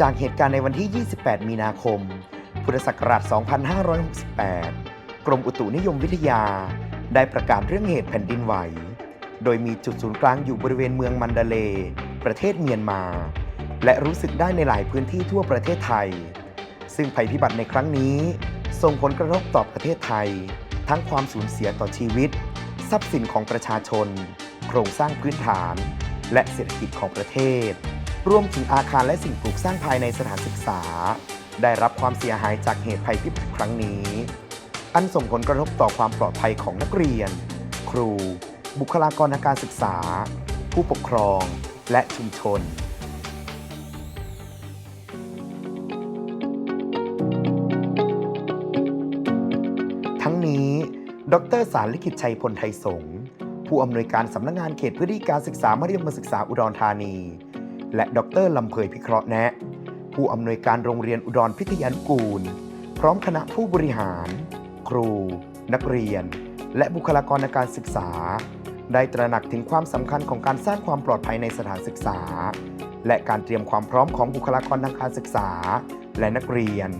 จากเหตุการณ์ในวันที่ 28 มีนาคม พุทธศักราช 2568 กรมอุตุนิยมวิทยา ได้ประกาศเรื่องเหตุแผ่นดินไหว โดยมีจุดศูนย์กลางอยู่บริเวณเมืองมันดาเล ประเทศเมียนมา และรู้สึกได้ในหลายพื้นที่ทั่วประเทศไทย ซึ่งภัยพิบัติในครั้งนี้ ส่งผลกระทบต่อประเทศไทย ทั้งความสูญเสียต่อชีวิต ทรัพย์สินของประชาชน โครงสร้างพื้นฐาน และเศรษฐกิจของประเทศ รวมถึงอาคารและสิ่งปลูกสร้างภายในสถานศึกษา ได้รับความเสียหายจากเหตุภัยพิบัติครั้งนี้ อันส่งผลกระทบต่อความปลอดภัยของนักเรียน ครู บุคลากรทางการศึกษา ผู้ปกครอง และชุมชนทั้งนี้ ดรสารลิขิตชัยพลไทยสงฆ์ผู้อำนวยการสำนักงงานเขตพื้นที่การศึกษามัธยมศึกษาอุดรธานี และดรลำเพยพิเคราะห์แนะ ผู้อำนวยการโรงเรียนอุดรพิทยานุกูล พร้อมคณะผู้บริหาร ครู นักเรียน และบุคลากรทางการศึกษา ได้ตระหนักถึงความสำคัญของการสร้างความปลอดภัยในสถานศึกษา และการเตรียมความพร้อมของบุคลากรทางการศึกษา และนักเรียน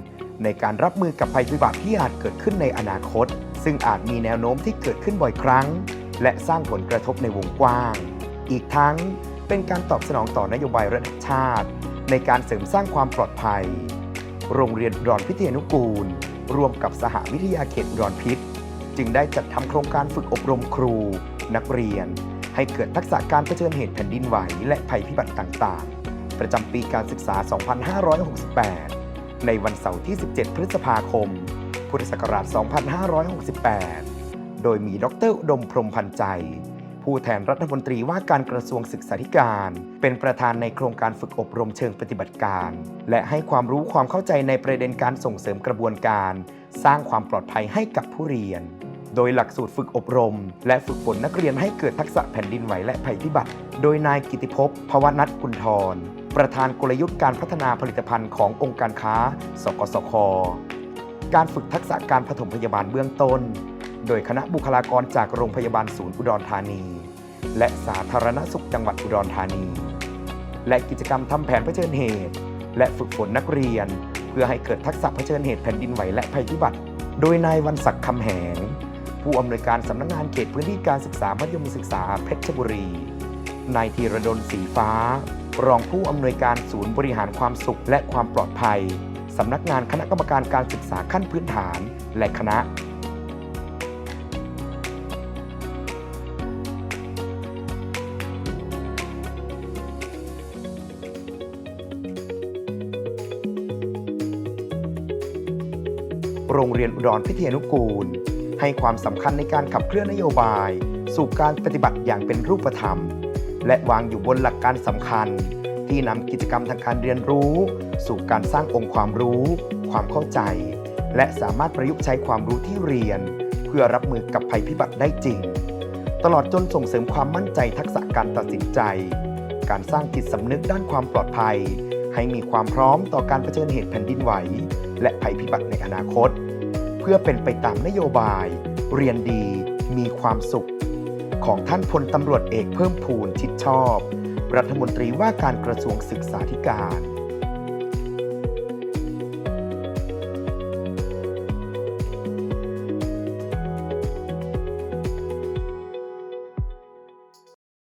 ในการรับมือกับภัยพิบัติที่อาจเกิดขึ้นในอนาคต ซึ่งอาจมีแนวโน้มที่เกิดขึ้นบ่อยครั้ง และสร้างผลกระทบในวงกว้าง อีกทั้ง เป็นการตอบสนองต่อนโยบายระดับชาติ ในการเสริมสร้างความปลอดภัย โรงเรียนอุดรพิทยานุกูลร่วมกับสหวิทยาเขตอุดรพิษ จึงได้จัดทำโครงการฝึกอบรมครู นักเรียน ให้เกิดทักษะการเผชิญเหตุแผ่นดินไหวและภัยพิบัติต่างๆ ประจำปีการศึกษา 2568 ในวันเสาร์ที่ 17 พฤษภาคม พุทธศักราช 2568 โดยมีดรอุดมพรมพันใจ ผู้แทนรัฐมนตรีว่าการกระทรวงศึกษาธิการ เป็นประธานในโครงการฝึกอบรมเชิงปฏิบัติการ และให้ความรู้ความเข้าใจในประเด็นการส่งเสริมกระบวนการ สร้างความปลอดภัยให้กับผู้เรียน โดยหลักสูตรฝึกอบรม และฝึกฝนนักเรียนให้เกิดทักษะแผ่นดินไหวและภัยพิบัติ โดยนายกิติภพภวนัทกุลทรประธานกลยุทธ์การพัฒนาผลิตภัณฑ์ขององค์การค้า สกสค การฝึกทักษะการปฐมพยาบาลเบื้องต้น โดยคณะบุคลากรจากโรงพยาบาลศูนย์อุดรธานี และสาธารณสุขจังหวัดอุดรธานี และกิจกรรมทำแผนเผชิญเหตุ และฝึกฝนนักเรียน เพื่อให้เกิดทักษะเผชิญเหตุแผ่นดินไหวและภัยพิบัติ โดยนายวันศักดิ์คำแหง ผู้อำนวยการสำนักงานเขตพื้นที่การศึกษามัธยมศึกษาเพชรบุรี นายธีรดลสีฟ้า รองผู้อำนวยการศูนย์บริหารความสุขและความปลอดภัยสำนักงานคณะกรรมการการศึกษาขั้นพื้นฐาน และคณะ โรงเรียนอุดรพิทยานุกูล ให้ความสำคัญในการขับเคลื่อนนโยบาย สู่การปฏิบัติอย่างเป็นรูปธรรม และวางอยู่บนหลักการสำคัญ ที่นำกิจกรรมทางการเรียนรู้ สู่การสร้างองค์ความรู้ ความเข้าใจ และสามารถประยุกต์ใช้ความรู้ที่เรียน เพื่อรับมือกับภัยพิบัติได้จริง ตลอดจนส่งเสริมความมั่นใจทักษะการตัดสินใจ การสร้างจิตสำนึกด้านความปลอดภัย ให้มีความพร้อมต่อการเผชิญเหตุแผ่นดินไหว และภัยพิบัติในอนาคต เพื่อเป็นไปตามนโยบาย เรียนดีมีความสุข ของท่านพลตำรวจเอกเพิ่มพูนชิดชอบ รัฐมนตรีว่าการกระทรวงศึกษาธิการ